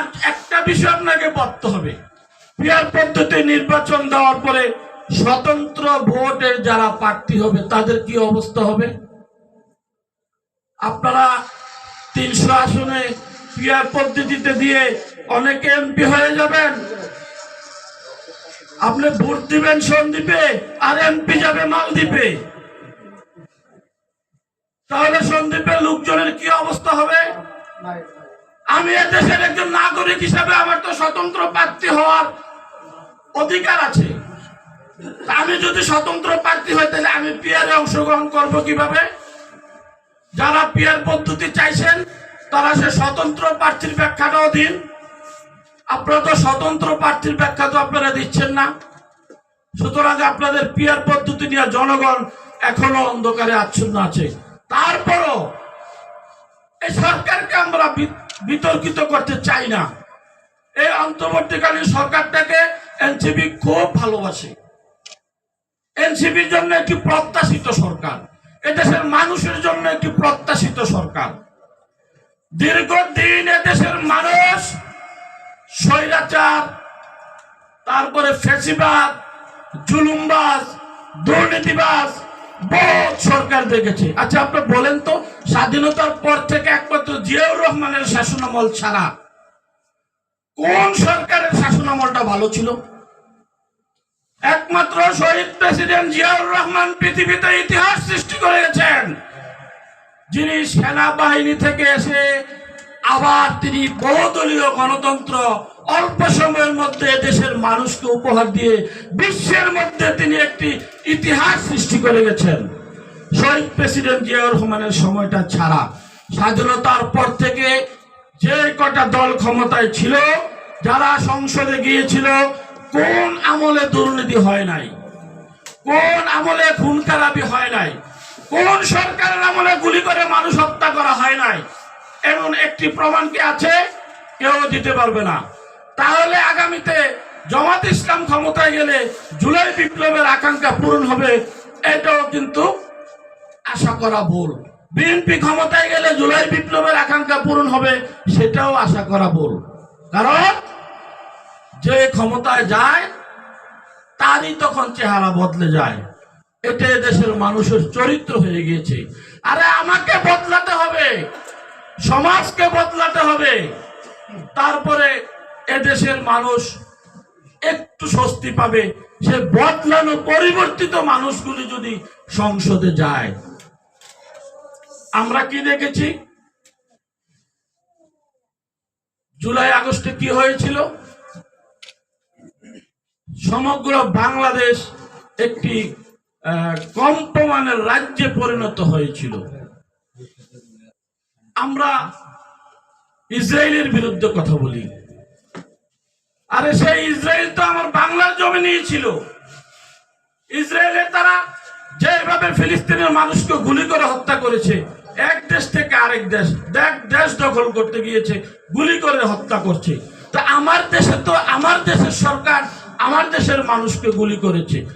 আর একটা বিষয় আপনাকে পড়তে হবে। পিয়ার পদ্ধতি নির্বাচন দেওয়ার পরে স্বতন্ত্র ভোটের যারা প্রার্থী হবে, তাদের কি অবস্থা হবে? আপনারা তিনশো আসনে পিয়ার পদ্ধতিতে দিয়ে অনেকে এমপি হয়ে যাবেন। আপনি ভোট দিবেন সন্দীপে আর এমপি যাবে মালদ্বীপে। তাহলে সন্দীপের লোকজনের কি অবস্থা হবে? আমি এদেশের একজন নাগরিক হিসাবে আমার তো স্বতন্ত্র প্রার্থী হওয়ার অধিকার আছে। আমি যদি স্বতন্ত্র প্রার্থী হই, তাহলে আমি পিয়ারে অংশগ্রহণ করব কীভাবে? যারা পিয়ার পদ্ধতি চাইছেন, তারা সে স্বতন্ত্র প্রার্থীর ব্যাখ্যাটাও দিন। আপনারা তো স্বতন্ত্র প্রার্থীর ব্যাখ্যা তো আপনারা দিচ্ছেন না। সুতরাং আপনাদের পিয়ার পদ্ধতি নিয়ে জনগণ এখনও অন্ধকারে আচ্ছন্ন আছে। তারপরও এই সরকারকে আমরা বিতর্কিত করতে চাই না। এই অন্তর্বর্তীকালীন সরকারটাকে এনসিপি খুব ভালোবাসে। এনসিপির জন্য একটি প্রত্যাশিত সরকার। এদেশের মানুষের জন্য একটি প্রত্যাশিত সরকার। দীর্ঘদিন এদেশের মানুষ স্বৈরাচার, তারপরে ফেসিবাদ, জুলুমবাজ, দুর্নীতিবাজ, বহুত সরকার দেখেছে। আচ্ছা আপনি বলেন তো, স্বাধীনতার পর থেকে একমাত্র জিয়াউর রহমানের শাসনামল ছাড়া কোন সরকারের শাসনামলটা ভালো ছিল? একমাত্র শহীদ প্রেসিডেন্ট জিয়াউর রহমান পৃথিবীতে ইতিহাস সৃষ্টি করে গেছেন যিনি সেনাবাহিনী থেকে এসে আবার তিনি বহুদলীয় গণতন্ত্র অল্প সময়ের মধ্যে দেশের মানুষকে উপহার দিয়ে বিশ্বের মধ্যে তিনি একটি ইতিহাস সৃষ্টি করে গেছেন। শহীদ প্রেসিডেন্ট জিয়াউর রহমানের সময়টা ছাড়া স্বাধীনতার পর থেকে যে কটা দল ক্ষমতায় ছিল, যারা সংসদে গিয়েছিল, কোন আমলে দুর্নীতি হয় নাই? কোন আমলে খুন খারাপি হয় নাই? কোন সরকারের আমলে গুলি করে মানুষ হত্যা করা হয় নাই? এমন একটি প্রমাণ কি আছে? কেউ দিতে পারবে না। তাহলে আগামীতে জামাত ইসলাম ক্ষমতায় গেলে জুলাই বিপ্লবের আকাঙ্ক্ষা পূরণ হবে, এটাও কিন্তু আশা করা ভুল। বিএনপি ক্ষমতায় গেলে জুলাই বিপ্লবের আকাঙ্ক্ষা পূরণ হবে, সেটাও আশা করা ভুল। কারণ যে ক্ষমতায় যায়, তারই তখন চেহারা বদলে যায়। এটা দেশের মানুষের চরিত্র হয়ে গিয়েছে। আরে আমাকে বদলাতে হবে, সমাজকে বদলাতে হবে। তারপরে এদেশের মানুষ একটু স্বস্তি পাবে। সে বদলানো পরিবর্তিত মানুষগুলি যদি সংসদে যায় আমরা কি দেখেছি? জুলাই, আগস্টে কি হয়েছিল? সমগ্র বাংলাদেশ একটি কম্পমানের রাজ্যে পরিণত হয়েছিল। আমরা ইসরায়েলের বিরুদ্ধে কথা বলি। আরে সেই ইসরায়েল তো আমার বাংলার জমিনেই ছিল। ইসরায়েলের তারা যেভাবে ফিলিস্তিনের মানুষকে গুলি করে হত্যা করেছে এক দেশ থেকে আরেক দেশ, দেখ, দেশ দখল করতে গিয়েছে, গুলি করে হত্যা করছে। তা আমার দেশে তো, আমার দেশের সরকার আমার দেশের মানুষকে গুলি করেছে।